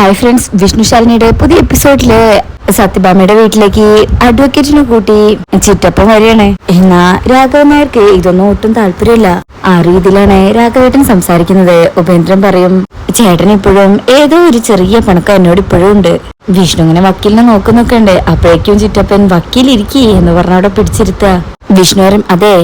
Hi friends വിഷ്ണുശാലിനിയുടെ പുതിയ എപ്പിസോഡിൽ സത്യഭാമയുടെ വീട്ടിലേക്ക് അഡ്വക്കേറ്റിനെ കൂട്ടി ചിറ്റപ്പം വരികയാണ്. എന്നാ രാഘവൻ നായർക്ക് ഇതൊന്നും ഒട്ടും താല്പര്യമില്ല. ആ രീതിയിലാണ് രാഘവേട്ടൻ സംസാരിക്കുന്നത്. ഉപേന്ദ്രൻ പറയും ചേട്ടൻ ഇപ്പോഴും ഏതോ ഒരു ചെറിയ പണക്കം എന്നോട് ഇപ്പോഴും ഉണ്ട്. വിഷ്ണു ഇങ്ങനെ വക്കീലിനെ നോക്കുന്നൊക്കെ ഉണ്ട് അപ്പോഴേക്കും ചിറ്റപ്പൻ വക്കീലിരിക്കേ എന്ന് പറഞ്ഞ അവിടെ പിടിച്ചിരുത്തുക. വിഷ്ണു അതെ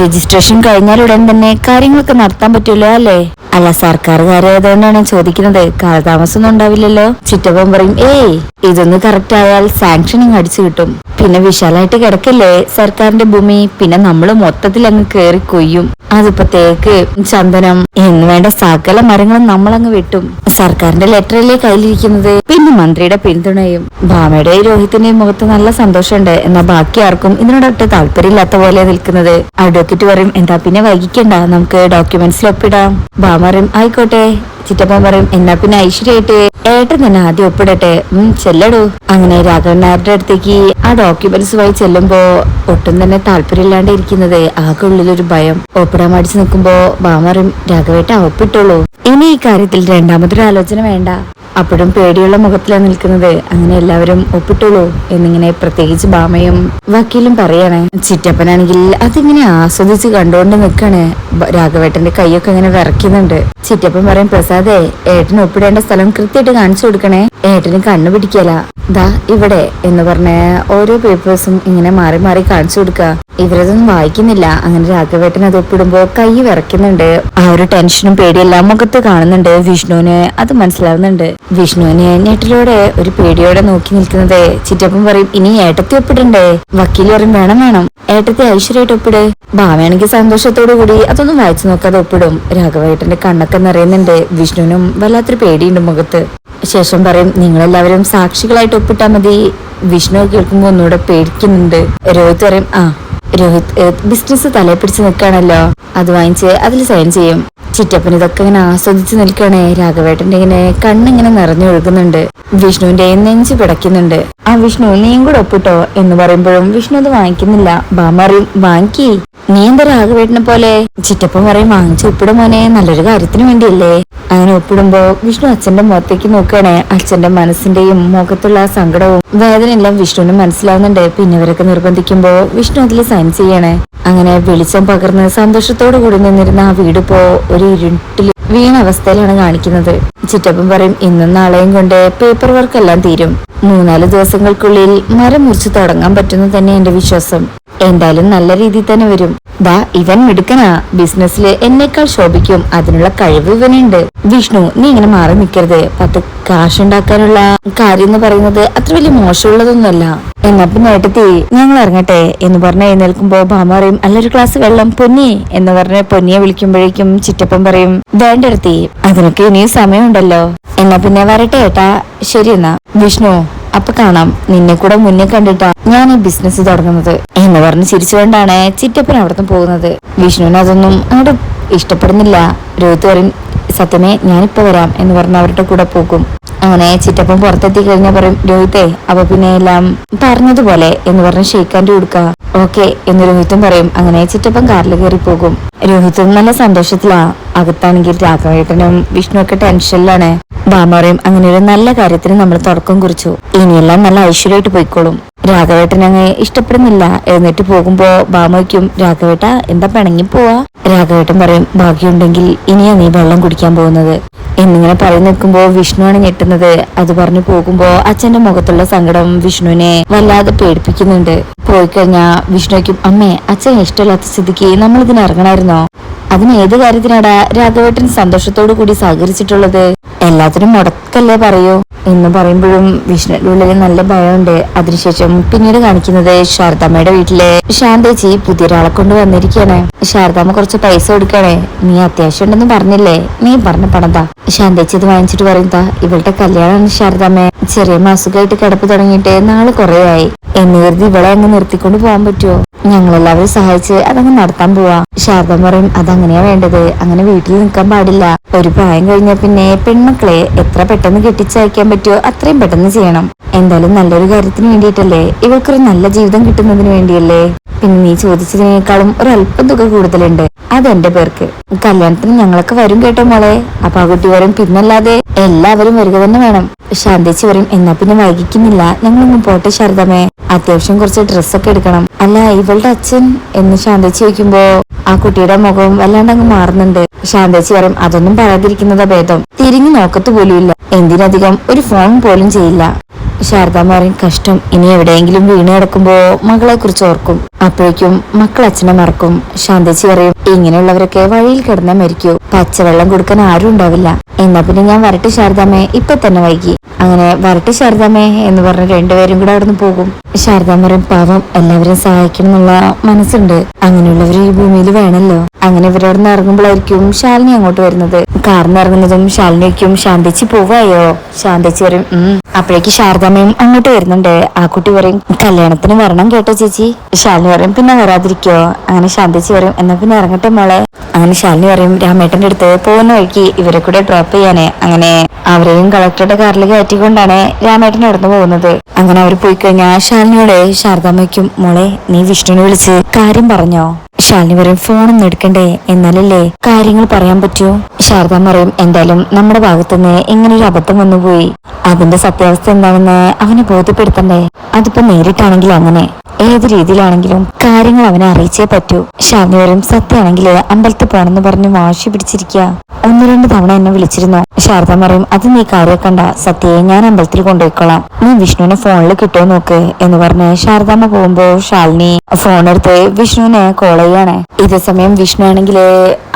രജിസ്ട്രേഷൻ കഴിഞ്ഞാൽ ഉടൻ തന്നെ കാര്യങ്ങളൊക്കെ നടത്താൻ പറ്റുമല്ലോ അല്ലേ? അല്ല സർക്കാരുകാരായതുകൊണ്ടാണ് ചോദിക്കുന്നത്. കാലതാമസം ഒന്നും ഉണ്ടാവില്ലല്ലോ. ചിറ്റപ്പൻ പറയും ഏയ് ഇതൊന്ന് കറക്റ്റ് ആയാൽ സാങ്ഷനിങ് അടിച്ചു കിട്ടും. പിന്നെ വിശാലായിട്ട് കിടക്കല്ലേ സർക്കാരിന്റെ ഭൂമി. പിന്നെ നമ്മൾ മൊത്തത്തിൽ അങ്ങ് കയറി കൊയ്യും. അതിപ്പോ തേക്ക് ചന്ദനം എന്ന് വേണ്ട സകല മരങ്ങളും നമ്മളങ്ങ് വെട്ടും. സർക്കാരിന്റെ ലെറ്ററല്ലേ കയ്യിലിരിക്കുന്നത്? പിന്നെ മന്ത്രിയുടെ പിന്തുണയും. ഭാമയുടെ രോഹിത്തിന്റെയും മുഖത്ത് നല്ല സന്തോഷമുണ്ട്. എന്നാൽ ബാക്കി ആർക്കും ഇതിനോടൊട്ട് താല്പര്യമില്ലാത്ത പോലെ നിൽക്കുന്നത്. അഡ്വക്കേറ്റ് പറയും എന്താ പിന്നെ വൈകിക്കണ്ട. നമുക്ക് ഡോക്യുമെന്റ്സിൽ ഒപ്പിടാം പറയും ആയിക്കോട്ടെ. ചിറ്റപ്പൻ പറയും എന്നാ പിന്നെ ഐശ്വര്യായിട്ട് ഏട്ടൻ തന്നെ ആദ്യം ഒപ്പിടട്ടെ. ഉം ചെല്ലടൂ. അങ്ങനെ രാഘവൻ നായരുടെ അടുത്തേക്ക് ആ ഡോക്യുമെന്റ്സ് ഡോക്യുമെന്റ്സുമായി ചെല്ലുമ്പോ ഒട്ടും തന്നെ താല്പര്യമില്ലാണ്ട് ഇരിക്കുന്നത് ആകെ ഉള്ളിലൊരു ഭയം. ഒപ്പിടാൻ മടിച്ചു നിൽക്കുമ്പോ ബാമറും രാഘവേട്ട ഒപ്പിട്ടുള്ളൂ ഇനി ഈ കാര്യത്തിൽ രണ്ടാമതൊരു ആലോചന വേണ്ട. അപ്പോഴും പേടിയുള്ള മുഖത്തിലാണ് നിൽക്കുന്നത്. അങ്ങനെ എല്ലാവരും ഒപ്പിട്ടുള്ളൂ എന്നിങ്ങനെ പ്രത്യേകിച്ച് ബാമയും വക്കീലും പറയാണ് ചിറ്റപ്പനാണെങ്കിൽ അതിങ്ങനെ ആസ്വദിച്ച് കണ്ടുകൊണ്ട് നിൽക്കാണ്. രാഘവേട്ടന്റെ കൈയൊക്കെ അങ്ങനെ വിറയ്ക്കുന്നുണ്ട്. ചിറ്റപ്പൻ പറയും പ്രസാദേ ഏട്ടൻ ഒപ്പിടേണ്ട സ്ഥലം കൃത്യമായിട്ട് കാണിച്ചു കൊടുക്കണേ. ഏട്ടന് കണ്ണു പിടിക്കല. ദാ ഇവിടെ എന്ന് പറഞ്ഞ ഓരോ പേപ്പേഴ്സും ഇങ്ങനെ മാറി മാറി കാണിച്ചു കൊടുക്കുക. ഇവരതൊന്നും വായിക്കുന്നില്ല. അങ്ങനെ രാഘവേട്ടൻ അത് ഒപ്പിടുമ്പോ കൈ വിറയ്ക്കുന്നുണ്ട്. ആ ഒരു ടെൻഷനും പേടിയെല്ലാം മുഖത്ത് കാണുന്നുണ്ട്. വിഷ്ണുവിന് അത് മനസ്സിലാവുന്നുണ്ട്. വിഷ്ണുവിന് ഏട്ടിലൂടെ ഒരു പേടിയോടെ നോക്കി നിൽക്കുന്നത് ചിറ്റപ്പൻ പറയും ഇനി ഏട്ടത്തി ഒപ്പിടണ്ടേ? വക്കീൽ പറയും വേണം വേണം. ഏട്ടത്തി ഐശ്വര്യമായിട്ട് ഒപ്പിട്. ഭാവയാണെങ്കിൽ സന്തോഷത്തോടു കൂടി അതൊന്നും വായിച്ചു നോക്കാതെ ഒപ്പിടും. രാഘവേട്ടന്റെ കണ്ണൊക്കെ നിറയുന്നുണ്ട്. വിഷ്ണുവിനും വല്ലാത്തൊരു പേടിയുണ്ട് മുഖത്ത്. ശേഷം പറയും നിങ്ങളെല്ലാവരും സാക്ഷികളായിട്ട് ഒപ്പിട്ടാ മതി. വിഷ്ണു കേൾക്കുമ്പോ ഒന്നുകൂടെ പേടിക്കുന്നുണ്ട്. രോഹിത് പറയും ആ രോഹിത് ബിസിനസ് തലയെ പിടിച്ച് നിൽക്കുകയാണല്ലോ. അത് വാങ്ങിച്ച് അതിൽ സൈൻ ചെയ്യും. ചിറ്റപ്പൻ ഇതൊക്കെ ഇങ്ങനെ ആസ്വദിച്ച് നിൽക്കുകയാണ് രാഘവേട്ടന്റെ ഇങ്ങനെ കണ്ണിങ്ങനെ നിറഞ്ഞൊഴുകുന്നുണ്ട് വിഷ്ണുവിന്റെ നെഞ്ച് പിടയ്ക്കുന്നുണ്ട്. ആ വിഷ്ണു നീയും കൂടെ ഒപ്പിട്ടോ? എന്ന് പറയുമ്പോഴും വിഷ്ണു അത് വാങ്ങിക്കുന്നില്ല. ബാമറിയും വാങ്ങിക്കി. നീ എന്താ രാഘവേട്ടനെ പോലെ? ചിറ്റപ്പൻ പറയും വാങ്ങിച്ചു ഒപ്പിടും മോനെ. നല്ലൊരു കാര്യത്തിന് വേണ്ടിയല്ലേ. അങ്ങനെ ഒപ്പിടുമ്പോ വിഷ്ണു അച്ഛന്റെ മുഖത്തേക്ക് നോക്കുകയാണ്. അച്ഛന്റെ മനസ്സിന്റെയും മുഖത്തുള്ള ആ സങ്കടവും വേദനയെല്ലാം വിഷ്ണുവിന് മനസ്സിലാവുന്നുണ്ട്. പിന്നെ ഇവരൊക്കെ നിർബന്ധിക്കുമ്പോ വിഷ്ണു അതിൽ സൈൻ ചെയ്യണേ. അങ്ങനെ വെളിച്ചം പകർന്ന് സന്തോഷത്തോടു കൂടി നിന്നിരുന്ന ആ വീട് ഇപ്പോ ഒരു ഇരുട്ടിൽ വീണ അവസ്ഥയിലാണ് കാണിക്കുന്നത്. ചിറ്റപ്പൻ പറയും ഇന്നും നാളെയും കൊണ്ട് പേപ്പർ വർക്ക് എല്ലാം തീരും. മൂന്നാൽ ദിവസങ്ങൾക്കുള്ളിൽ മരം മുറിച്ച് തുടങ്ങാൻ പറ്റുന്നു തന്നെ എന്റെ വിശ്വാസം. എന്തായാലും നല്ല രീതിയിൽ തന്നെ വരും. ദാ ഇവൻ മിടുക്കനാ. ബിസിനസ്സിൽ എന്നേക്കാൾ ശോഭിക്കും. അതിനുള്ള കഴിവ് ഇവനുണ്ട്. വിഷ്ണു നീ ഇങ്ങനെ മാറി നിൽക്കരുത് പത്ത് കാശുണ്ടാക്കാനുള്ള കാര്യം എന്ന് പറയുന്നത് അത്ര വലിയ മോശമുള്ളതൊന്നുമല്ല. എന്നാ പിന്നെ ഏട്ടത്തി ഞങ്ങൾ ഇറങ്ങട്ടെ എന്ന് പറഞ്ഞ് എഴുന്നേൽക്കുമ്പോ ഭാമ പറയും അല്ലൊരു ഗ്ലാസ് വെള്ളം പൊന്നി. എന്ന് പറഞ്ഞ് പൊന്നിയെ വിളിക്കുമ്പോഴേക്കും ചിറ്റപ്പം പറയും വേണ്ടെടുത്തി അതിനൊക്കെ ഇനിയും സമയമുണ്ടല്ലോ. എന്നാ പിന്നെ വരട്ടെ ഏട്ടാ. ശരി എന്നാ. വിഷ്ണു അപ്പൊ കാണാം. നിന്നെ കൂടെ മുന്നേ കണ്ടിട്ടാ ഞാൻ ഈ ബിസിനസ് തുടങ്ങുന്നത്. എന്ന് പറഞ്ഞ് ചിരിച്ചുകൊണ്ടാണ് ചിറ്റപ്പൻ അവിടുന്ന് പോകുന്നത്. വിഷ്ണുവിന് അതൊന്നും അങ്ങോട്ട് ഇഷ്ടപ്പെടുന്നില്ല. രോഹിത് പറയും സത്യമേ ഞാനിപ്പോ വരാം എന്ന് പറഞ്ഞ് അവരുടെ കൂടെ പോകും. അങ്ങനെ ചിറ്റപ്പൻ പുറത്തെത്തി കഴിഞ്ഞാൽ പറയും രോഹിത്തെ അപ്പൊ പിന്നെ എല്ലാം പറഞ്ഞതുപോലെ എന്ന് പറഞ്ഞ് ഷെയ്ക്കാന്റെ കൊടുക്ക ഓക്കെ എന്ന് രോഹിത്തും പറയും. അങ്ങനെ ചിറ്റപ്പൻ കാറിൽ കയറി പോകും. രോഹിത്തും നല്ല സന്തോഷത്തിലാ. അകത്താണെങ്കിൽ രാഘവേട്ടനും വിഷ്ണു ഒക്കെ ടെൻഷനിലാണ് പറയും അങ്ങനെ ഒരു നല്ല കാര്യത്തിന് നമ്മൾ തുടക്കം കുറിച്ചു. ഇനിയെല്ലാം നല്ല ഐശ്വര്യമായിട്ട് പോയിക്കോളും. രാഘവേട്ടൻ അങ്ങ് ഇഷ്ടപ്പെടുന്നില്ല. എന്നിട്ട് പോകുമ്പോ ബാമയ്ക്കും രാഘവേട്ട എന്താ പിണങ്ങി പോവാ? രാഘവേട്ടൻ പറയും ഭാഗ്യമുണ്ടെങ്കിൽ ഇനിയാ നീ വെള്ളം കുടിക്കാൻ പോകുന്നത്. എന്നിങ്ങനെ പറഞ്ഞു നിൽക്കുമ്പോ വിഷ്ണുവാണ് ഞെട്ടുന്നത്. അത് പറഞ്ഞു പോകുമ്പോ അച്ഛന്റെ മുഖത്തുള്ള സങ്കടം വിഷ്ണുവിനെ വല്ലാതെ പേടിപ്പിക്കുന്നുണ്ട്. പോയി കഴിഞ്ഞാ വിഷ്ണുക്കും അമ്മേ അച്ഛൻ ഇഷ്ടമില്ലാത്ത സ്ഥിതിക്ക് നമ്മൾ ഇതിന് അതിന് ഏത് കാര്യത്തിനാടാ രാഘവേട്ടൻ സന്തോഷത്തോടു കൂടി സഹകരിച്ചിട്ടുള്ളത്? എല്ലാത്തിനും മുടക്കല്ലേ പറയൂ? എന്ന് പറയുമ്പോഴും വിഷ്ണുവിന്റെ ഉള്ളിൽ നല്ല ഭയമുണ്ട്. അതിനുശേഷം പിന്നീട് കാണിക്കുന്നത് ശാരദാമ്മയുടെ വീട്ടിലെ. ശാന്തേച്ചി പുതിയൊരാളെ കൊണ്ട് വന്നിരിക്കുകയാണ്. ശാരദാമ്മ കുറച്ച് പൈസ കൊടുക്കണേ നീ അത്യാവശ്യം ഉണ്ടെന്ന് പറഞ്ഞില്ലേ? നീ പറഞ്ഞ പണതാ ശാന്തേച്ചി ഇത് വാങ്ങിച്ചിട്ട് പറയുന്നതാ ഇവളുടെ കല്യാണമാണ് ശാരദാമ്മ. ചെറിയ മാസുകായിട്ട് കിടപ്പ് തുടങ്ങിയിട്ട് നാളെ കുറേയായി. എന്ന് കരുതി ഇവളെ അങ്ങ് നിർത്തിക്കൊണ്ട് പോകാൻ പറ്റുമോ ഞങ്ങളെല്ലാവരും സഹായിച്ച് അതങ്ങ് നടത്താൻ പോവാ. ശാരദ പറയും അതങ്ങനെയാ വേണ്ടത്. അങ്ങനെ വീട്ടിൽ നിൽക്കാൻ പാടില്ല. ഒരു പ്രായം കഴിഞ്ഞ പിന്നെ പെൺമക്കളെ എത്ര പെട്ടെന്ന് കെട്ടിച്ചയക്കാൻ പറ്റുമോ അത്രയും പെട്ടെന്ന് ചെയ്യണം. എന്തായാലും നല്ലൊരു കാര്യത്തിന് വേണ്ടിയിട്ടല്ലേ? ഇവൾക്കൊരു നല്ല ജീവിതം കിട്ടുന്നതിന് വേണ്ടിയല്ലേ? പിന്നെ നീ ചോദിച്ചതിനേക്കാളും ഒരല്പം തുക കൂടുതലുണ്ട്. അതെന്റെ പേർക്ക്. കല്യാണത്തിന് ഞങ്ങളൊക്കെ വരും കേട്ടോ മോളെ. അപ്പൊ ആ കുട്ടി വരും. പിന്നല്ലാതെ എല്ലാവരും വരിക തന്നെ വേണം. ശാന്തേച്ചി വരും എന്നാ പിന്നെ വൈകിക്കുന്നില്ല. ഞങ്ങളൊന്നും പോട്ടെ ശാരദമേ അത്യാവശ്യം കുറച്ച് ഡ്രസ്സൊക്കെ എടുക്കണം. അല്ല ഇവളുടെ അച്ഛൻ എന്ന് ശാന്തച്ചി ചോദിക്കുമ്പോ ആ കുട്ടിയുടെ മുഖം വല്ലാണ്ട് അങ്ങ് മാറുന്നുണ്ട്. ശാന്തച്ചി പറയും അതൊന്നും പറയാതിരിക്കുന്നതാ ഭേദം. തിരിഞ്ഞു നോക്കത്ത് പോലുമില്ല. എന്തിനധികം ഒരു ഫോൺ പോലും ചെയ്യില്ല. ശാരദ പറയും കഷ്ടം. ഇനി എവിടെയെങ്കിലും വീണ് കിടക്കുമ്പോ മകളെ കുറിച്ച് ഓർക്കും. അപ്പോഴേക്കും മക്കൾ അച്ഛനെ മറക്കും. ശാന്തച്ചി പറയും ഇങ്ങനെയുള്ളവരൊക്കെ വഴിയിൽ കിടന്നാൽ മരിക്കൂ. പച്ചവെള്ളം കൊടുക്കാൻ ആരും ഉണ്ടാവില്ല. എന്നാ പിന്നെ ഞാൻ വരട്ടെ ശാരദാമ്മേ. ഇപ്പൊ തന്നെ വൈകി. അങ്ങനെ വരട്ടെ ശാരദാമ്മേ എന്ന് പറഞ്ഞ് രണ്ടുപേരും കൂടെ അവിടുന്ന് പോകും. ശാരദാമരം പാവം എല്ലാവരെയും സഹായിക്കണം എന്നുള്ള മനസ്സുണ്ട്. അങ്ങനെയുള്ളവർ ഈ ഭൂമിയിൽ വേണല്ലോ. അങ്ങനെ ഇവരവിടെ നിന്ന് ഇറങ്ങുമ്പോഴായിരിക്കും ശാലിനി അങ്ങോട്ട് വരുന്നത്. കാറിന്ന് ഇറങ്ങുന്നതും ശാലിനിക്കും ശാന്തിച്ച് പോവായോ ശാന്തിച്ച് ഉം അപ്പോഴേക്ക് ശാരദാമ്മയും അങ്ങോട്ട് വരുന്നുണ്ട്. ആ കുട്ടി പറയും കല്യാണത്തിന് വരണം കേട്ടോ ചേച്ചി. ശാലിനി പറയും പിന്നെ വരാതിരിക്കോ? അങ്ങനെ ശാന്തിച്ച് പറയും എന്നാ പിന്നെ ഇറങ്ങട്ടെ മോളെ. അങ്ങനെ ശാലിനി പറയും രാമേട്ടന്റെ അടുത്ത് പോകുന്ന വഴിക്ക് ഇവരെ കൂടെ ഡ്രോപ്പ് ചെയ്യാനേ. അങ്ങനെ അവരെയും കളക്ടറുടെ കാറിൽ കയറ്റിക്കൊണ്ടാണ് രാമേട്ടൻ നടന്നു പോകുന്നത്. അങ്ങനെ അവർ പോയി കഴിഞ്ഞാൽ ശാലിനിയോട് ശാരദാമ്മയ്ക്കും മോളെ നീ വിഷ്ണുവിനെ വിളിച്ച് കാര്യം പറഞ്ഞോ? ശാലിനി പറയും ഫോണൊന്നും എടുക്കണ്ടേ? എന്നാലല്ലേ കാര്യങ്ങൾ പറയാൻ പറ്റൂ? ശാരദാമ്മ പറയും എന്തായാലും നമ്മുടെ ഭാഗത്തുനിന്ന് ഇങ്ങനെ ഒരു അബദ്ധം വന്നുപോയി അതിന്റെ സത്യാവസ്ഥ എന്താണെന്ന് അവനെ ബോധ്യപ്പെടുത്തണ്ടേ? അതിപ്പോ നേരിട്ടാണെങ്കിൽ അങ്ങനെ? ഏത് രീതിയിലാണെങ്കിലും കാര്യങ്ങൾ അവനെ അറിയിച്ചേ പറ്റൂ. ശാലിനി പറയും സത്യമാണെങ്കിൽ അമ്പലത്തിൽ പോണെന്ന് പറഞ്ഞ് വാശി പിടിച്ചിരിക്കുക. ഒന്ന് രണ്ട് തവണ എന്നെ വിളിച്ചിരുന്നു. ശാരദ പറയും അത് നീ കാര്യക്കണ്ട സത്യയെ ഞാൻ അമ്പലത്തിൽ കൊണ്ടുപോയിക്കോളാം. നീ വിഷ്ണുവിനെ ഫോണിൽ കിട്ടുമോ നോക്ക് എന്ന് പറഞ്ഞ് ശാരദാമ്മ പോകുമ്പോ ശാലിനി ഫോണെടുത്ത് വിഷ്ണുവിനെ കോൾ ചെയ്യാണ്. ഇതേ സമയം വിഷ്ണു ആണെങ്കിൽ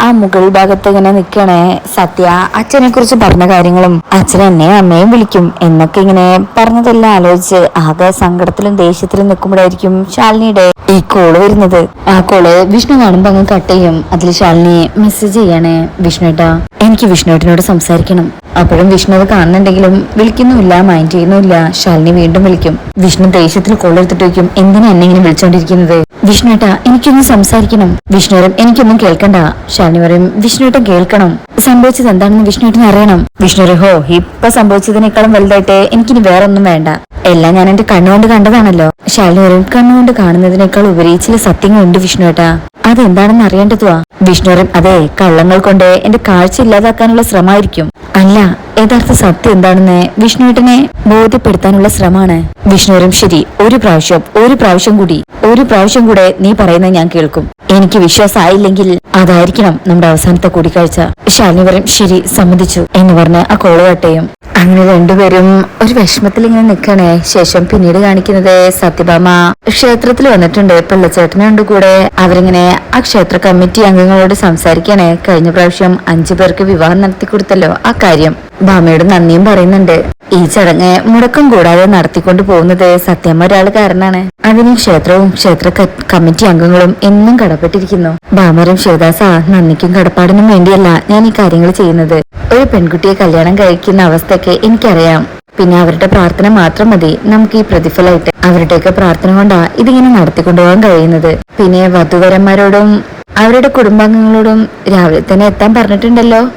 ആ മുകൾ ഭാഗത്ത് ഇങ്ങനെ നിൽക്കണേ സത്യ അച്ഛനെ കുറിച്ച് പറഞ്ഞ കാര്യങ്ങളും അച്ഛൻ എന്നെ അമ്മയും വിളിക്കും എന്നൊക്കെ ഇങ്ങനെ പറഞ്ഞതെല്ലാം ആലോചിച്ച് ആകെ സങ്കടത്തിലും ദേഷ്യത്തിലും നിൽക്കുമ്പോഴായിരിക്കും ശാലിനിയുടെ ഈ കോൾ വരുന്നത്. ആ കോൾ വിഷ്ണു കാണുമ്പോ അങ്ങ് കട്ട് ചെയ്യും. അതിൽ ശാലിനി മെസ്സേജ് ചെയ്യണേ. വിഷ്ണുട്ടാ എനിക്ക് വിഷ്ണുവേട്ടനോട് സംസാരിക്കണം. അപ്പോഴും വിഷ്ണു കാണുന്നുണ്ടെങ്കിലും വിളിക്കുന്നുമില്ല മൈൻഡ് ചെയ്യുന്നുമില്ല. ശാലിനി വീണ്ടും വിളിക്കും. വിഷ്ണു ദേഷ്യത്തിൽ കോളെടുത്തിട്ട് വയ്ക്കും എന്തിനാ എന്നെ ഇങ്ങനെ വിളിച്ചോണ്ടിരിക്കുന്നത്? വിഷ്ണുവേട്ടാ എനിക്കൊന്നും സംസാരിക്കണം. വിഷ്ണുരം എനിക്കൊന്നും കേൾക്കണ്ട. ശാലിനി പറയും വിഷ്ണുട്ട കേൾക്കണം. സംഭവിച്ചത് എന്താണെന്ന് വിഷ്ണുട്ടിന് അറിയണം. വിഷ്ണു ഹോ ഇപ്പൊ സംഭവിച്ചതിനേക്കാളും വലുതായിട്ട് എനിക്കിനി വേറെ ഒന്നും വേണ്ട. എല്ലാം ഞാൻ എന്റെ കണ്ണുകൊണ്ട് കണ്ടതാണല്ലോ. ശാലിനി പറയും കണ്ണുകൊണ്ട് കാണുന്നതിനേക്കാൾ ഉപരി ചില സത്യങ്ങളുണ്ട് വിഷ്ണുട്ട അതെന്താണെന്ന് അറിയേണ്ടതുവാ? വിഷ്ണുരം അതെ കള്ളങ്ങൾ കൊണ്ട് എന്റെ കാഴ്ച ഇല്ലാതാക്കാനുള്ള ശ്രമമായിരിക്കും. അല്ല യഥാർത്ഥ സത്യം എന്താണെന്ന് വിഷ്ണുവേട്ടനെ ബോധ്യപ്പെടുത്താനുള്ള ശ്രമമാണ്. വിഷ്ണുവരും ശരി ഒരു പ്രാവശ്യം ഒരു പ്രാവശ്യം കൂടി ഒരു പ്രാവശ്യം കൂടെ നീ പറയുന്നത് ഞാൻ കേൾക്കും. എനിക്ക് വിശ്വാസമായില്ലെങ്കിൽ അതായിരിക്കണം നമ്മുടെ അവസാനത്തെ കൂടിക്കാഴ്ച. ശാലിനിവരും ശരി സമ്മതിച്ചു എന്ന് പറഞ്ഞ് ആ കോൾ കട്ടയും അങ്ങനെ രണ്ടുപേരും ഒരു വിഷമത്തിൽ ഇങ്ങനെ നിൽക്കണേ. ശേഷം പിന്നീട് കാണിക്കുന്നത് സത്യഭാമ ക്ഷേത്രത്തിൽ വന്നിട്ടുണ്ട്. പിള്ളച്ചേട്ടനുണ്ട് കൂടെ അവരിങ്ങനെ ആ ക്ഷേത്ര കമ്മിറ്റി അംഗങ്ങളോട് സംസാരിക്കണേ. കഴിഞ്ഞ പ്രാവശ്യം അഞ്ചു പേർക്ക് വിവാഹം നടത്തി കൊടുത്തല്ലോ ആ കാര്യം. ഭാമയോട് നന്ദിയും പറയുന്നുണ്ട്. ഈ ചടങ്ങ് മുടക്കം കൂടാതെ നടത്തിക്കൊണ്ട് പോകുന്നത് സത്യമ്മ ഒരാൾ കാരണാണ് അതിന് ക്ഷേത്രവും ക്ഷേത്ര കമ്മിറ്റി അംഗങ്ങളും എന്നും കടപ്പെട്ടിരിക്കുന്നു. ഭാമരും ശിവദാസ നന്ദിക്കും കടപ്പാടിനും വേണ്ടിയല്ല ഞാൻ ഈ കാര്യങ്ങൾ ചെയ്യുന്നത്. ഒരു പെൺകുട്ടിയെ കല്യാണം കഴിക്കുന്ന അവസ്ഥയൊക്കെ എനിക്കറിയാം. പിന്നെ അവരുടെ പ്രാർത്ഥന മാത്രം മതി. നമുക്ക് ഈ പ്രതിഫലമായിട്ട് അവരുടെയൊക്കെ പ്രാർത്ഥന കൊണ്ടാ ഇതിങ്ങനെ നടത്തിക്കൊണ്ടുപോകാൻ കഴിയുന്നത്. പിന്നെ വധുവരന്മാരോടും അവരുടെ കുടുംബാംഗങ്ങളോടും രാവിലെ തന്നെ എത്താൻ പറഞ്ഞിട്ടുണ്ടല്ലോ.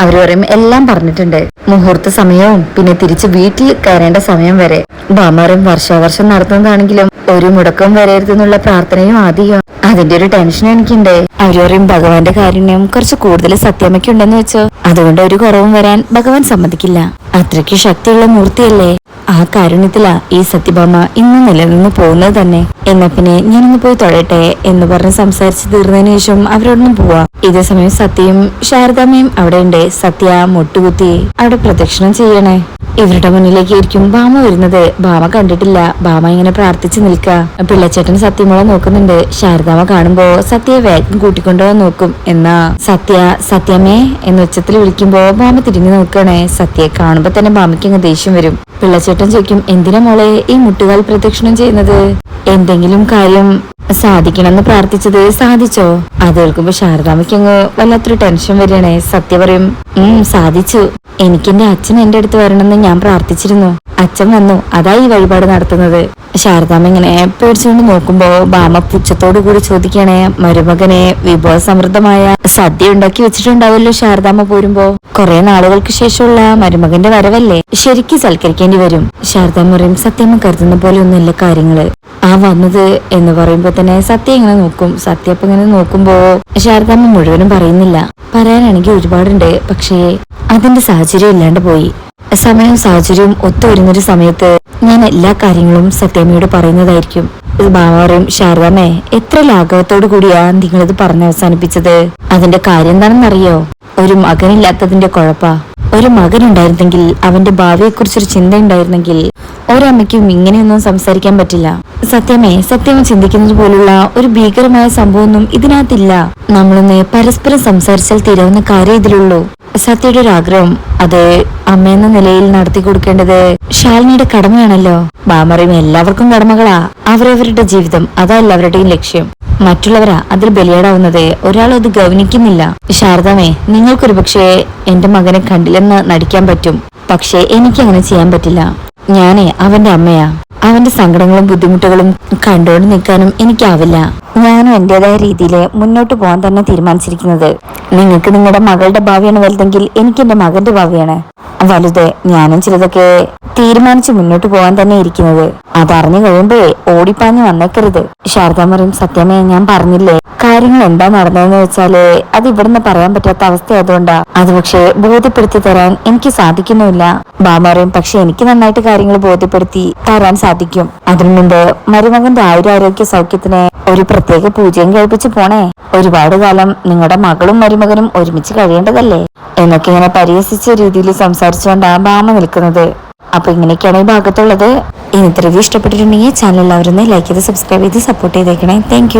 അവർ പറയും എല്ലാം പറഞ്ഞിട്ടുണ്ട്. മുഹൂർത്ത സമയവും പിന്നെ തിരിച്ച് വീട്ടിൽ കയറേണ്ട സമയം വരെ. ബാമാറും വർഷാവർഷം നടത്തുന്നതാണെങ്കിലും ഒരു മുടക്കം വരരുതെന്നുള്ള പ്രാർത്ഥനയും ആദ്യം. അതിന്റെ ഒരു ടെൻഷൻ എനിക്കുണ്ട്. അവർ പറയും ഭഗവാന്റെ കാരുണ്യം കുറച്ച് കൂടുതൽ സത്യമയ്ക്കുണ്ടെന്ന് വെച്ചോ. അതുകൊണ്ട് ഒരു കുറവും വരാൻ ഭഗവാൻ സമ്മതിക്കില്ല. അത്രയ്ക്ക് ശക്തിയുള്ള മൂർത്തിയല്ലേ? ആ കാരണത്തിലാ ഈ സത്യഭാമ ഇന്ന് നിലനിന്ന് പോകുന്നത് തന്നെ. എന്നാ പിന്നെ ഞാനൊന്ന് പോയി തൊഴട്ടെ എന്ന് പറഞ്ഞ് സംസാരിച്ച് തീർന്നതിന് ശേഷം അവരോടൊന്നും പോവാ. ഇതേ സമയം സത്യയും ശാരദാമ്മയും അവിടെ ഉണ്ട്. സത്യ മുട്ടുകുത്തി അവിടെ പ്രദക്ഷിണം ചെയ്യണേ. ഇവരുടെ മുന്നിലേക്ക് ആയിരിക്കും ഭാമ വരുന്നത്. ഭാമ കണ്ടിട്ടില്ല. ഭാമ ഇങ്ങനെ പ്രാർത്ഥിച്ചു നിൽക്കുക പിള്ളച്ചേട്ടൻ സത്യമോളെ നോക്കുന്നുണ്ട്. ശാരദാമ്മ കാണുമ്പോ സത്യയെ വേഗം കൂട്ടിക്കൊണ്ടുപോകാൻ നോക്കും. എന്നാ സത്യ സത്യമേ എന്ന് ഉച്ചത്തിൽ വിളിക്കുമ്പോ ഭാമ തിരിഞ്ഞു നോക്കണേ സത്യയെ കാണുമ്പോ തന്നെ ഭാമയ്ക്ക് അങ്ങ് ദേഷ്യം വരും. പിള്ളച്ചേട്ടൻ ചോദിക്കും. എന്തിനാ മോളെ ഈ മുട്ടുകാൽ പ്രദക്ഷിണം ചെയ്യുന്നത്? എന്തെങ്കിലും കാര്യം സാധിക്കണമെന്ന് പ്രാർത്ഥിച്ചത് സാധിച്ചോ? അത് കേൾക്കുമ്പോ ശാരദാമ്മയ്ക്ക് അങ്ങ് വല്ലാത്തൊരു ടെൻഷൻ വരികയാണേ. സത്യ പറയും ഉം സാധിച്ചു. എനിക്കെന്റെ അച്ഛൻ എന്റെ അടുത്ത് വരണമെന്ന് ഞാൻ പ്രാർത്ഥിച്ചിരുന്നു. അച്ഛൻ വന്നു. അതാ ഈ വഴിപാട് നടത്തുന്നത്. ശാരദാമ്മ ഇങ്ങനെ പേടിച്ചുകൊണ്ട് നോക്കുമ്പോ ബാമ പുച്ഛത്തോടു കൂടി ചോദിക്കണേ മരുമകനെ വിഭവ സമൃദ്ധമായ സദ്യ ഉണ്ടാക്കി വെച്ചിട്ടുണ്ടാവുമല്ലോ ശാരദാമ്മ പോരുമ്പോ? കുറെ നാളുകൾക്ക് ശേഷമുള്ള മരുമകന്റെ വരവല്ലേ? ശരിക്കും സൽക്കരിക്കേണ്ടി വരും. ശാരദാമ്മ പറയും സത്യമ്മ കരുതുന്ന പോലെ ഒന്നുമില്ല കാര്യങ്ങൾ. ആ വന്നത് എന്ന് പറയുമ്പോ തന്നെ സത്യ ഇങ്ങനെ നോക്കും. സത്യപ്പ ഇങ്ങനെ നോക്കുമ്പോ ശാരദാമ്മ മുഴുവനും പറയുന്നില്ല. പറയാനാണെങ്കിൽ ഒരുപാടുണ്ട്. പക്ഷേ അതിന്റെ സാഹചര്യം ഇല്ലാണ്ട് പോയി. സമയവും സാഹചര്യവും ഒത്തുവരുന്നൊരു സമയത്ത് ഞാൻ എല്ലാ കാര്യങ്ങളും സത്യമ്മയോട് പറയുന്നതായിരിക്കും. ബാബ പറയും ശാരദാമേ എത്ര ലാഘവത്തോടു കൂടിയാ നിങ്ങളിത് പറഞ്ഞ് അവസാനിപ്പിച്ചത് അതിന്റെ കാര്യം എന്താണെന്നറിയോ? ഒരു മകനില്ലാത്തതിന്റെ കുഴപ്പാ. ഒരു മകൻ ഉണ്ടായിരുന്നെങ്കിൽ അവന്റെ ഭാവിയെക്കുറിച്ചൊരു ചിന്ത ഉണ്ടായിരുന്നെങ്കിൽ ഒരമ്മയ്ക്കും ഇങ്ങനെയൊന്നും സംസാരിക്കാൻ പറ്റില്ല. സത്യമേ സത്യം ചിന്തിക്കുന്നത് പോലുള്ള ഒരു ഭീകരമായ സംഭവമൊന്നും ഇതിനകത്തില്ല. നമ്മളൊന്ന് പരസ്പരം സംസാരിച്ചാൽ തീരാവുന്ന കാര്യം ഇതിലുള്ളൂ. സത്യയുടെ ഒരു ആഗ്രഹം അത് അമ്മയെന്ന നിലയിൽ നടത്തി കൊടുക്കേണ്ടത് ശാലിനിയുടെ കടമയാണല്ലോ. ബാമറിയും എല്ലാവർക്കും കടമകളാ. അവരവരുടെ ജീവിതം അതല്ല അവരുടെയും ലക്ഷ്യം. മറ്റുള്ളവരാ അതിൽ ബലിയാടാവുന്നത്. ഒരാൾ അത് ഗൗനിക്കുന്നില്ല. ശാരദാമേ നിങ്ങൾക്കൊരു പക്ഷേ എന്റെ മകനെ കണ്ടില്ലെന്ന് നടിക്കാൻ പറ്റും. പക്ഷേ എനിക്കങ്ങനെ ചെയ്യാൻ പറ്റില്ല. ഞാനേ അവന്റെ അമ്മയാ. അവന്റെ സങ്കടങ്ങളും ബുദ്ധിമുട്ടുകളും കണ്ടുകൊണ്ട് നിൽക്കാനും എനിക്കാവില്ല. ഞാനും എന്റേതായ രീതിയിൽ മുന്നോട്ട് പോകാൻ തന്നെ തീരുമാനിച്ചിരിക്കുന്നത്. നിങ്ങൾക്ക് നിങ്ങളുടെ മകളുടെ ഭാവിയാണ് വലുതെങ്കിൽ എനിക്ക് എന്റെ മകന്റെ ഭാവിയാണ്. വലുത് ഞാനും ചിലതൊക്കെ തീരുമാനിച്ച് മുന്നോട്ട് പോകാൻ തന്നെ ഇരിക്കുന്നത്. അതറിഞ്ഞു കഴിയുമ്പോഴേ ഓടിപ്പാഞ്ഞ് വന്നേക്കരുത്. ശാരദാമറിയും സത്യമേ ഞാൻ പറഞ്ഞില്ലേ? കാര്യങ്ങൾ എന്താ നടന്നതെന്ന് വെച്ചാൽ അത് ഇവിടുന്ന് പറയാൻ പറ്റാത്ത അവസ്ഥയായതുകൊണ്ടാ. അത് പക്ഷേ ബോധ്യപ്പെടുത്തി തരാൻ എനിക്ക് സാധിക്കുന്നുമില്ല. ബാമറിയും പക്ഷെ എനിക്ക് നന്നായിട്ട് കാര്യങ്ങൾ ബോധ്യപ്പെടുത്തി തരാൻ സാധിക്കും. അതിനു മുമ്പ് മരുമകന്റെ ആയുരാരോഗ്യ സൗഖ്യത്തിന് ഒരു പ്രത്യേക പൂജയും കേൾപ്പിച്ചു പോണേ. ഒരുപാട് കാലം നിങ്ങളുടെ മകളും മരുമകനും ഒരുമിച്ച് കഴിയേണ്ടതല്ലേ? എന്നൊക്കെ ഇങ്ങനെ പരിഹസിച്ച രീതിയിൽ സംസാരിച്ചുകൊണ്ടാ ബാമ നിൽക്കുന്നത്. അപ്പൊ ഇങ്ങനെയൊക്കെയാണ് ഈ ഭാഗത്തുള്ളത്. ഇനി റിവ്യൂ ഇഷ്ടപ്പെട്ടിട്ടുണ്ടെങ്കിൽ ചാനൽ എല്ലാവരും ലൈക്ക് ചെയ്ത് സബ്സ്ക്രൈബ് ചെയ്ത് സപ്പോർട്ട് ചെയ്തേക്കണേ. താങ്ക്